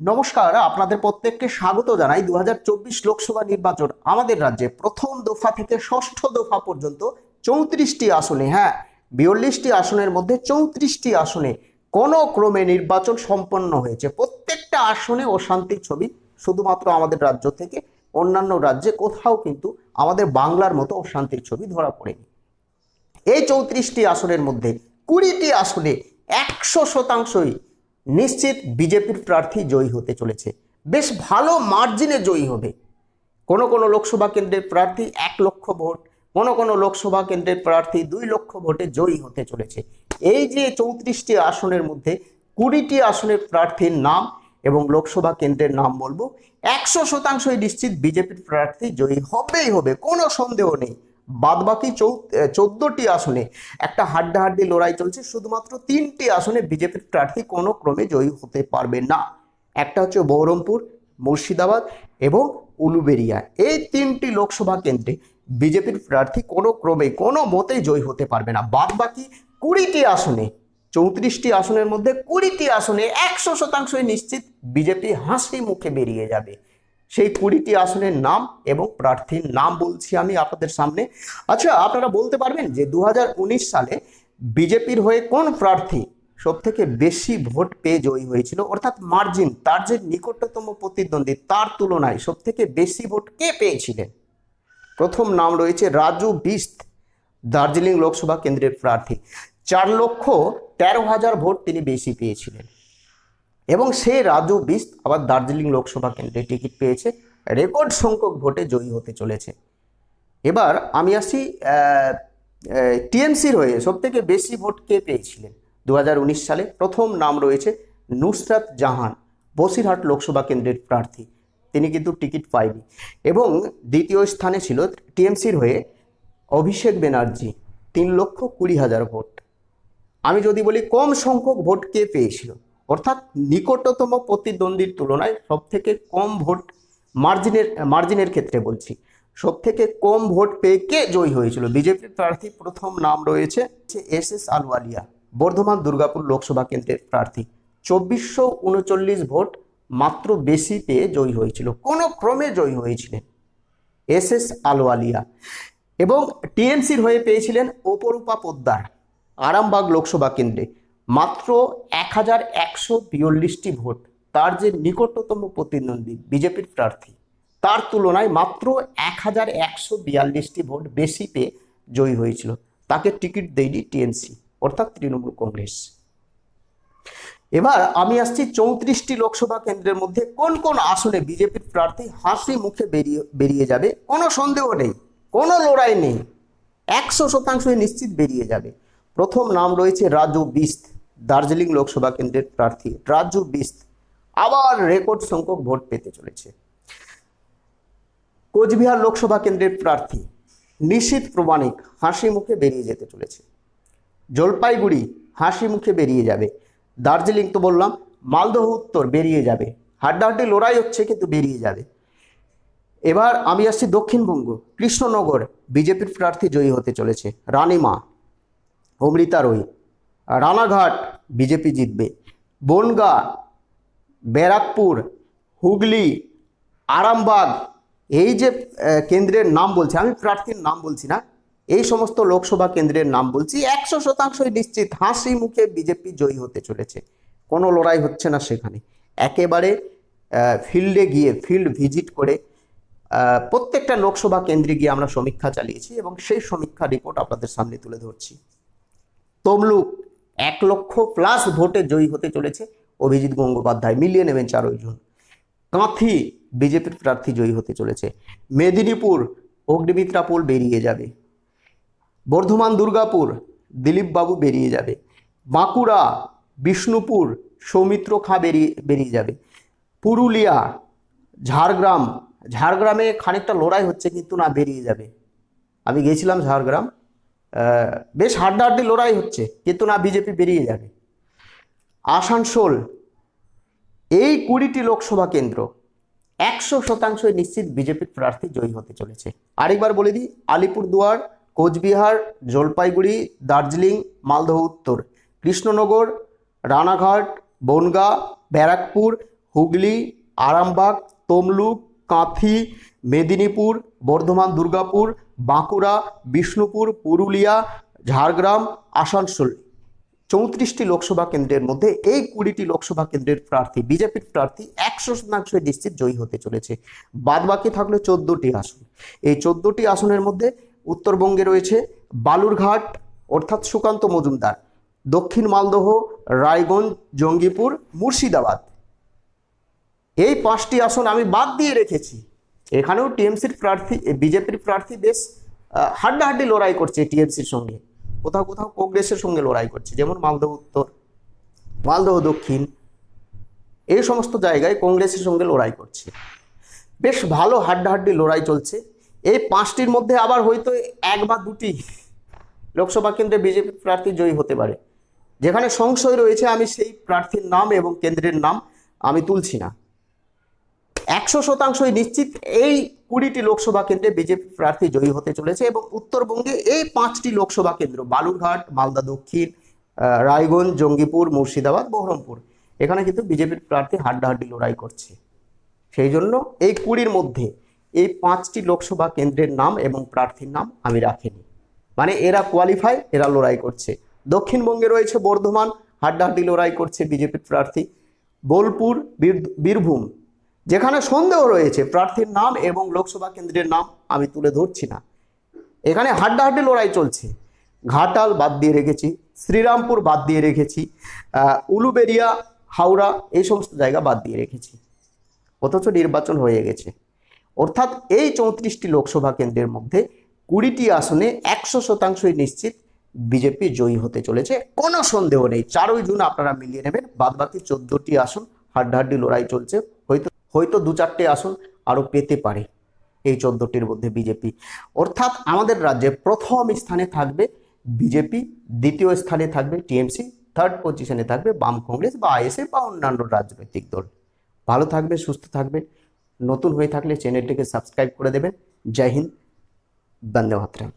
নমস্কার, আপনাদের প্রত্যেককে স্বাগত জানাই। দু হাজার চব্বিশ লোকসভা নির্বাচন আমাদের রাজ্যে প্রথম দফা থেকে ষষ্ঠ দফা পর্যন্ত চৌত্রিশটি আসনে হ্যাঁ বিয়াল্লিশটি আসনের মধ্যে চৌত্রিশটি আসনে কোন ক্রমে নির্বাচন সম্পন্ন হয়েছে। প্রত্যেকটা আসনে অশান্তির ছবি শুধুমাত্র আমাদের রাজ্য থেকে, অন্যান্য রাজ্যে কোথাও কিন্তু আমাদের বাংলার মতো অশান্তির ছবি ধরা পড়েনি। এই চৌত্রিশটি আসনের মধ্যে কুড়িটি আসনে একশো শতাংশই নিশ্চিত বিজেপির প্রার্থী জয়ী হতে চলেছে। বেশ ভালো মার্জিনে জয়ী হবে। কোনো কোনো লোকসভা কেন্দ্রের প্রার্থী এক লক্ষ ভোট, কোনো কোনো লোকসভা কেন্দ্রের প্রার্থী দুই লক্ষ ভোটে জয়ী হতে চলেছে। এই যে চৌত্রিশটি আসনের মধ্যে কুড়িটি আসনের প্রার্থীর নাম এবং লোকসভা কেন্দ্রের নাম বলব, একশো শতাংশই নিশ্চিত বিজেপির প্রার্থী জয়ী হবেই হবে, কোনো সন্দেহ নেই। বাদবাকি চৌ চোদ্দটি আসনে একটা হাড্ডাহাড্ডি লড়াই চলছে। শুধুমাত্র তিনটি আসনে বিজেপির প্রার্থী কোনো ক্রমে জয়ী হতে পারবে না। একটা হচ্ছে বহরমপুর, মুর্শিদাবাদ এবং উলুবেরিয়া। এই তিনটি লোকসভা কেন্দ্রে বিজেপির প্রার্থী কোনো ক্রমে, কোনো মতেই জয়ী হতে পারবে না। বাদ বাকি কুড়িটি আসনে, চৌত্রিশটি আসনের মধ্যে কুড়িটি আসনে একশো শতাংশই নিশ্চিত বিজেপি হাসি মুখে বেরিয়ে যাবে। সেই কুড়িটি আসনের নাম এবং প্রার্থীর নাম বলছি আমি আপনাদের সামনে। আচ্ছা আপনারা বলতে পারবেন যে দু হাজার উনিশ সালে বিজেপির হয়ে কোন প্রার্থী সব থেকে বেশি ভোট পেয়ে জয়ী হয়েছিল? অর্থাৎ মার্জিন, তার যে নিকটতম প্রতিদ্বন্দ্বী, তার তুলনায় সব থেকে বেশি ভোট কে পেয়েছিলেন? প্রথম নাম রয়েছে রাজু বিস্ত, দার্জিলিং লোকসভা কেন্দ্রের প্রার্থী। চার লক্ষ তেরো হাজার ভোট তিনি বেশি পেয়েছিলেন। এবং সেই রাজু বিস্ত আবার দার্জিলিং লোকসভা কেন্দ্রে টিকিট পেয়েছে। রেকর্ড সংখ্যক ভোটে জয়ী হতে চলেছে। এবার আমি আসি টিএমসির হয়ে সব থেকে বেশি ভোট কে পেয়েছিলেন? দু হাজার উনিশ সালে প্রথম নাম রয়েছে নুসরাত জাহান, বসিরহাট লোকসভা কেন্দ্রের প্রার্থী। তিনি কিন্তু টিকিট পায়নি। এবং দ্বিতীয় স্থানে ছিল টিএমসির হয়ে অভিষেক ব্যানার্জি তিন লক্ষ কুড়ি হাজার ভোট। আমি যদি বলি কম সংখ্যক ভোট কে পেয়েছিল? অর্থাৎ নিকটতম প্রতিদ্বন্দ্বীর তুলনায় সব থেকে কম ভোট মার্জিনের মার্জিনের ক্ষেত্রে বলছি। সব থেকে কম ভোট পেয়ে কে জয়ী হয়েছিল? বিজেপির প্রার্থী প্রথম নাম রয়েছে এস এস আলওয়ালিয়া, বর্ধমান দুর্গাপুর লোকসভা কেন্দ্রের প্রার্থী। চব্বিশশো উনচল্লিশ ভোট মাত্র বেশি পেয়ে জয়ী হয়েছিল, কোনো ক্রমে জয়ী হয়েছিলেন এস এস আলওয়ালিয়া। এবং টিএমসির হয়ে পেয়েছিলেন অপরূপা পোদ্দার, আরামবাগ লোকসভা কেন্দ্রে। মাত্র এক হাজার একশো বিয়াল্লিশটি ভোট, তার যে নিকটতম প্রতিদ্বন্দ্বী বিজেপির প্রার্থী, তার তুলনায় মাত্র এক হাজার একশো বিয়াল্লিশটি ভোট বেশি পেয়ে জয়ী হয়েছিল। তাকে টিকিট দেয়নি টিএমসি অর্থাৎ তৃণমূল কংগ্রেস। এবার আমি আসছি চৌত্রিশটি লোকসভা কেন্দ্রের মধ্যে কোন কোন আসনে বিজেপির প্রার্থী হাসি মুখে বেরিয়ে বেরিয়ে যাবে? কোনো সন্দেহ নেই, কোনো লড়াই নেই। একশো শতাংশই নিশ্চিত বেরিয়ে যাবে। প্রথম নাম রয়েছে রাজু বিস্ত। দার্জিলিং লোকসভা কেন্দ্রের প্রার্থী রাজু বিস্ত আবার রেকর্ড সংখ্যক ভোট পেতে চলেছে। কোচবিহার লোকসভা কেন্দ্রের প্রার্থী নিশীত প্রমাণিক হাসি মুখে বেরিয়ে যেতে চলেছে। জলপাইগুড়ি হাসি মুখে বেরিয়ে যাবে। দার্জিলিং তো বললাম, মালদহ উত্তর বেরিয়ে যাবে। হাড্ডাহাড্ডি লড়াই হচ্ছে কিন্তু বেরিয়ে যাবে। এবার আমি আসছি দক্ষিণবঙ্গ, কৃষ্ণনগর, বিজেপির প্রার্থী জয়ী হতে চলেছে রানীমা, অমৃতা রই। রানাঘাট বিজেপি জিতবে। বনগা, ব্যারাকপুর, হুগলি, আরামবাগ, এই যে কেন্দ্রের নাম বলছি, আমি প্রার্থীর নাম বলছি না, এই সমস্ত লোকসভা কেন্দ্রের নাম বলছি, একশো শতাংশই নিশ্চিত হাসি মুখে বিজেপি জয়ী হতে চলেছে। কোনো লড়াই হচ্ছে না সেখানে। একেবারে ফিল্ডে গিয়ে, ফিল্ড ভিজিট করে প্রত্যেকটা লোকসভা কেন্দ্রে গিয়ে আমরা সমীক্ষা চালিয়েছি এবং সেই সমীক্ষা রিপোর্ট আপনাদের সামনে তুলে ধরছি। তমলুক এক লক্ষ প্লাস ভোটে জয়ী হতে চলেছে অভিজিৎ গঙ্গোপাধ্যায়। মিলিয়ে নেবেন চারই জুন। কাঁথি বিজেপির প্রার্থী জয়ী হতে চলেছে। মেদিনীপুর অগ্নিমিত্রা পোল বেরিয়ে যাবে। বর্ধমান দুর্গাপুর দিলীপবাবু বেরিয়ে যাবে। বাঁকুড়া বিষ্ণুপুর সৌমিত্র খাঁ বেরিয়ে বেরিয়ে যাবে। পুরুলিয়া ঝাড়গ্রাম, ঝাড়গ্রামে খানিকটা লড়াই হচ্ছে কিন্তু না, বেরিয়ে যাবে। আমি গেছিলাম ঝাড়গ্রাম। বেশ হাড্ডাহাড্ডি লড়াই হচ্ছে, কিন্তু না বিজেপি বেরিয়ে যাবে। আসানসোল, এই কুড়িটি লোকসভা কেন্দ্র, একশো শতাংশই নিশ্চিত বিজেপির প্রার্থী জয়ী হতে চলেছে। আরেকবার বলে দিই, আলিপুরদুয়ার, কোচবিহার, জলপাইগুড়ি, দার্জিলিং, মালদহ উত্তর, কৃষ্ণনগর, রানাঘাট, বনগাঁ, ব্যারাকপুর, হুগলি, আরামবাগ, তমলুক, কাঁথি, মেদিনীপুর, বর্ধমান, দুর্গাপুর বাঁকুড়া, বিষ্ণুপুর, পুরুলিয়া, ঝাড়গ্রাম, আসানসোল। চৌত্রিশটি লোকসভা কেন্দ্রের মধ্যে এই কুড়িটি লোকসভা কেন্দ্রের প্রার্থী, বিজেপির প্রার্থী একশো শতাংশ নিশ্চিত জয়ী হতে চলেছে। বাদ বাকি থাকল চোদ্দটি আসন। এই চোদ্দটি আসনের মধ্যে উত্তরবঙ্গে রয়েছে বালুরঘাট, অর্থাৎ সুকান্ত মজুমদার, দক্ষিণ মালদহ, রায়গঞ্জ, জঙ্গিপুর, মুর্শিদাবাদ। এই পাঁচটি আসন আমি বাদ দিয়ে রেখেছি। এখানেও টিএমসির প্রার্থী বিজেপির প্রার্থী বেশ হাড্ডাহাড্ডি লড়াই করছে টিএমসির সঙ্গে। কোথাও কোথাও কংগ্রেসের সঙ্গে লড়াই করছে, যেমন মালদহ উত্তর, মালদহ দক্ষিণ, এই সমস্ত জায়গায় কংগ্রেসের সঙ্গে লড়াই করছে। বেশ ভালো হাড্ডাহাড্ডি লড়াই চলছে। এই পাঁচটির মধ্যে আবার হয়তো এক বা দুটি লোকসভা কেন্দ্রে বিজেপি প্রার্থী জয়ী হতে পারে। যেখানে সংশয় রয়েছে, আমি সেই প্রার্থীর নাম এবং কেন্দ্রের নাম আমি তুলছি না। একশো শতাংশই নিশ্চিত এই কুড়িটি লোকসভা কেন্দ্রে বিজেপি প্রার্থী জয়ী হতে চলেছে এবং উত্তরবঙ্গে এই পাঁচটি লোকসভা কেন্দ্র, বালুরঘাট, মালদা দক্ষিণ রায়গঞ্জ, জঙ্গিপুর, মুর্শিদাবাদ, বহরমপুর। এখানে কিন্তু বিজেপির প্রার্থী হাড্ডাহাড্ডি লড়াই করছে। সেই জন্য এই কুড়ির মধ্যে এই পাঁচটি লোকসভা কেন্দ্রের নাম এবং প্রার্থীর নাম আমি রাখিনি। মানে এরা কোয়ালিফাই এরা লড়াই করছে। দক্ষিণবঙ্গে রয়েছে বর্ধমান, হাড্ডাহাড্ডি লড়াই করছে বিজেপির প্রার্থী। বোলপুর বীরভূম যেখানে সন্দেহ রয়েছে, প্রার্থীর নাম এবং লোকসভা কেন্দ্রের নাম আমি তুলে ধরছি না। এখানে হাড্ডাহাড্ডি লড়াই চলছে। ঘাটাল বাদ দিয়ে রেখেছি, শ্রীরামপুর বাদ দিয়ে রেখেছি উলুবেরিয়া, হাওড়া এই সমস্ত জায়গা বাদ দিয়ে রেখেছি। অথচ নির্বাচন হয়ে গেছে। অর্থাৎ এই চৌত্রিশটি লোকসভা কেন্দ্রের মধ্যে কুড়িটি আসনে একশো শতাংশই নিশ্চিত বিজেপি জয়ী হতে চলেছে। কোনো সন্দেহ নেই। চারই জুন আপনারা মিলিয়ে নেবেন। বাদবাকি চোদ্দটি আসন হাড্ডাহাড্ডি লড়াই চলছে। হয়তো হয়তো দু চারটে আসন আরও পেতে পারে এই চোদ্দটির মধ্যে বিজেপি। অর্থাৎ আমাদের রাজ্যে প্রথম স্থানে থাকবে বিজেপি, দ্বিতীয় স্থানে থাকবে টিএমসি থার্ড পজিশনে থাকবে বাম কংগ্রেস বা আইএসএফ বা অন্যান্য রাজনৈতিক দল। ভালো থাকবে সুস্থ থাকবে নতুন হয়ে থাকলে চ্যানেলটিকে সাবস্ক্রাইব করে দেবেন। জয় হিন্দ, বন্দে মাতরম।